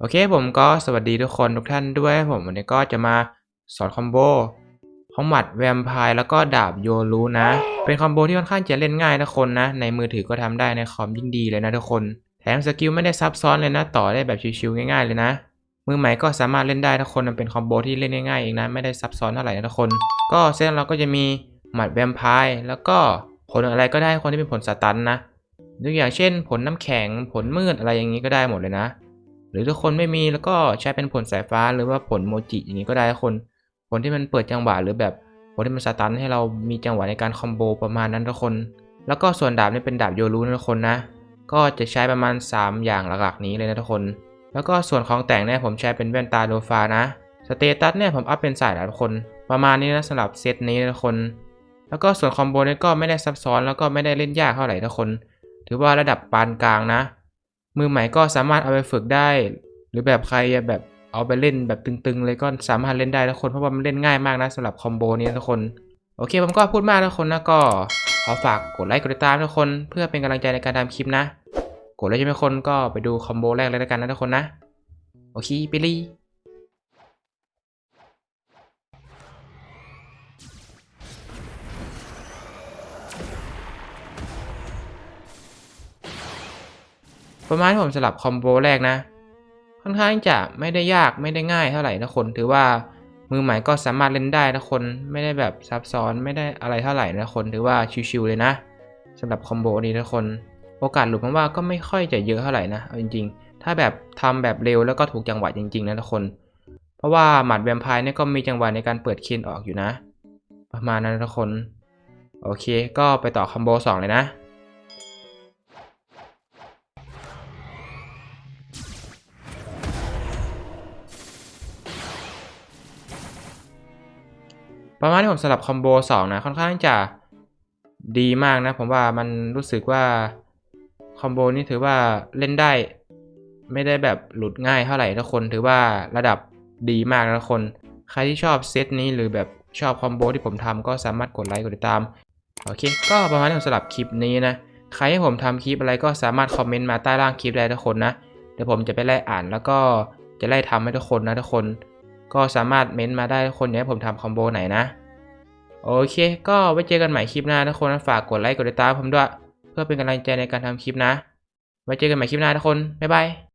โอเคผมก็สวัสดีทุกคนทุกท่านด้วยผมวันนี้ก็จะมาสอนคอมโบของหมัดแวมไพร์แล้วก็ดาบโยรูนะ เป็นคอมโบที่ค่อนข้างจะเล่นง่ายนะคนนะ ในมือถือก็ทำได้ในคอมยิ่งดีเลยนะทุกคน แถมสกิลไม่ได้ซับซ้อนเลยนะ ต่อได้แบบชิวๆง่ายๆเลยนะ มือใหม่ก็สามารถเล่นได้ทุกคนมันเป็นคอมโบที่เล่นง่ายๆเองนะไม่ได้ซับซ้อนเท่าไหร่นะทุกคน ก็เส้นเราก็จะมีหมัดแวมไพร์แล้วก็ผลอะไรก็ได้คนที่เป็นผลสตันนะยกอย่างเช่น ผลน้ำแข็งผลมืดอะไรอย่างนี้ก็ได้หมดเลยนะ หรือถ้าคนไม่มีแล้วก็ใช้เป็นผลสายฟ้าหรือว่าผลโมจิอย่างนี้ก็ได้ทุกคนผลที่มันเปิดจังหวะหรือแบบผลที่มันสตันให้เรามีจังหวะในการคอมโบประมาณนั้นทุกคน แล้วก็ส่วนดาบนี่เป็นดาบโยรูนะทุกคนนะ ก็จะใช้ประมาณ 3 อย่างหลักๆนี้เลยนะทุกคน แล้วก็ส่วนของแต่งเนี่ยผมใช้เป็นแว่นตาโลฟานะสเตตัสเนี่ยผมอัพเป็นสายทุกคน ประมาณนี้นะสำหรับเซตนี้นะทุกคน แล้วก็ส่วนคอมโบเนี่ยก็ไม่ได้ซับซ้อนแล้วก็ไม่ได้เล่นยากเท่าไหร่ทุกคน ถือว่าระดับปานกลางนะ มือใหม่ก็สามารถเอาไปฝึกได้ หรือแบบใครแบบเอาไปเล่นแบบตึงๆ เลยก็สามารถเล่นได้ทุกคนเพราะว่ามันเล่นง่ายมากนะสำหรับคอมโบนี้ทุกคนโอเคผมก็พูดมากทุกคนนะก็ขอฝากกดไลค์กดติดตามทุกคนเพื่อเป็นกำลังใจในการทำคลิปนะ กดแล้วใช่ไหมคนก็ไปดูคอมโบแรกเลยแล้วกันนะทุกคนนะโอเคไปเลย ประมาณที่ผมสลับคอมโบแรกนะ ค่อนข้างจะไม่ได้ยากไม่ได้ง่ายเท่าไหร่นะคนถือว่ามือใหม่ก็สามารถเล่นได้นะคนไม่ได้แบบซับซ้อนไม่ได้อะไรเท่าไหร่นะคนถือว่าชิวๆเลยนะสำหรับคอมโบนี้นะคนโอกาสหลุดผมว่าก็ไม่ค่อยจะเยอะเท่าไหร่นะเอาจริง ๆ ถ้าแบบทำแบบเร็วแล้วก็ถูกจังหวะจริงๆนะทุกคน เพราะว่าหมัดแวมไพร์เนี่ยก็มีจังหวะในการเปิดเคนออกอยู่นะ ประมาณนั้นนะทุกคน โอเค ก็ไปต่อคอมโบ2เลยนะ ประมาณที่ผมสลับคอมโบ2นะค่อนข้างจะดีมากนะ ผมว่ามันรู้สึกว่าคอมโบนี้ถือว่าเล่นได้ไม่ได้แบบหลุดง่ายเท่าไหร่ทุกคนถือว่าระดับดีมากนะทุกคน ใครที่ชอบเซตนี้หรือแบบชอบคอมโบที่ผมทำก็สามารถกดไลค์กดติดตาม โอเค ก็ประมาณนี้ผมสลับคลิปนี้นะ ใครให้ผมทำคลิปอะไรก็สามารถคอมเมนต์มาใต้ล่างคลิปได้ทุกคนนะ เดี๋ยวผมจะไปไล่อ่านแล้วก็จะไล่ทำให้ทุกคนนะทุกคน ก็สามารถเม้นต์มาได้คนอยากให้ผมทำคอมโบไหนนะ โอเค ก็ไว้เจอกันใหม่คลิปหน้าทุกคนฝากกดไลค์กดติดตามผมด้วย เพื่อเป็นกำลังใจในการทำคลิปนะ ไว้เจอกันใหม่คลิปหน้าทุกคน บ๊ายบาย